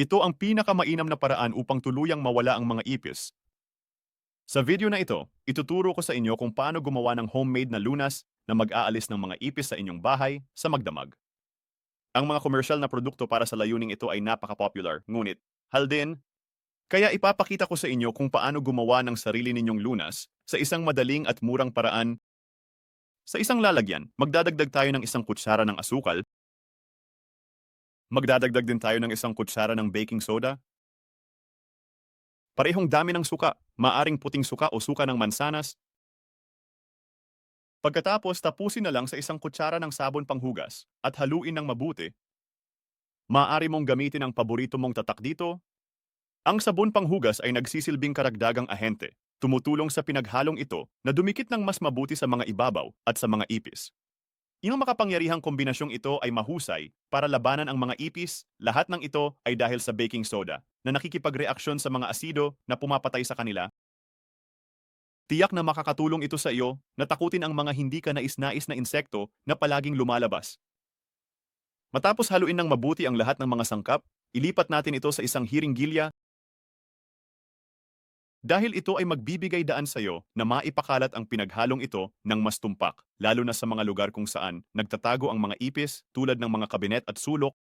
Ito ang pinakamainam na paraan upang tuluyang mawala ang mga ipis. Sa video na ito, ituturo ko sa inyo kung paano gumawa ng homemade na lunas na mag-aalis ng mga ipis sa inyong bahay sa magdamag. Ang mga komersyal na produkto para sa layuning ito ay napaka-popular, ngunit, hal din, kaya ipapakita ko sa inyo kung paano gumawa ng sarili ninyong lunas sa isang madaling at murang paraan. Sa isang lalagyan, magdadagdag tayo ng isang kutsara ng asukal, magdadagdag din tayo ng isang kutsara ng baking soda, parehong dami ng suka, maaring puting suka o suka ng mansanas, Pagkatapos, tapusin na lang sa isang kutsara ng sabon panghugas at haluin ng mabuti. Maaari mong gamitin ang paborito mong tatak dito. Ang sabon panghugas ay nagsisilbing karagdagang ahente, tumutulong sa pinaghalong ito na dumikit ng mas mabuti sa mga ibabaw at sa mga ipis. Yung makapangyarihang kombinasyong ito ay mahusay para labanan ang mga ipis, lahat ng ito ay dahil sa baking soda na nakikipagreaksyon sa mga asido na pumapatay sa kanila Tiyak na makakatulong ito sa iyo na takutin ang mga hindi ka nais-nais na insekto na palaging lumalabas. Matapos haluin ng mabuti ang lahat ng mga sangkap, ilipat natin ito sa isang hiringgilya dahil ito ay magbibigay daan sa iyo na maipakalat ang pinaghalong ito ng mas tumpak, lalo na sa mga lugar kung saan nagtatago ang mga ipis tulad ng mga kabinet at sulok.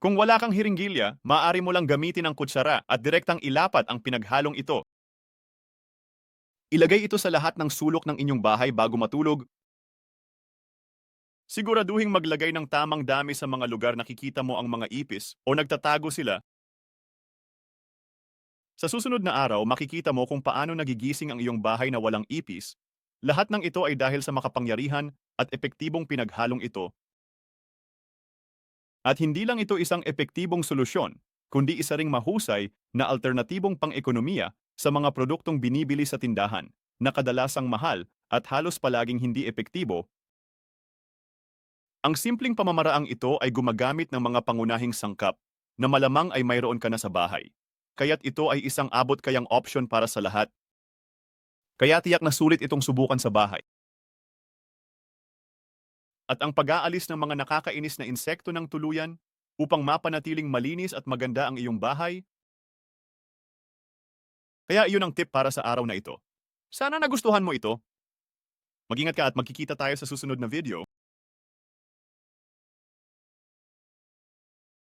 Kung wala kang hiringgilya, maaari mo lang gamitin ang kutsara at direktang ilapat ang pinaghalong ito Ilagay ito sa lahat ng sulok ng inyong bahay bago matulog. Siguraduhing maglagay ng tamang dami sa mga lugar nakikita mo ang mga ipis o nagtatago sila. Sa susunod na araw, makikita mo kung paano nagigising ang iyong bahay na walang ipis. Lahat ng ito ay dahil sa makapangyarihan at epektibong pinaghalong ito. At hindi lang ito isang epektibong solusyon, kundi isa ring mahusay na alternatibong pang-ekonomiya sa mga produktong binibili sa tindahan na kadalasang mahal at halos palaging hindi epektibo, ang simpleng pamamaraang ito ay gumagamit ng mga pangunahing sangkap na malamang ay mayroon ka na sa bahay. Kaya't ito ay isang abot kayang option para sa lahat. Kaya tiyak na sulit itong subukan sa bahay. At ang pag-aalis ng mga nakakainis na insekto ng tuluyan upang mapanatiling malinis at maganda ang iyong bahay kaya iyon ang tip para sa araw na ito. Sana nagustuhan mo ito. Mag-ingat ka at magkikita tayo sa susunod na video.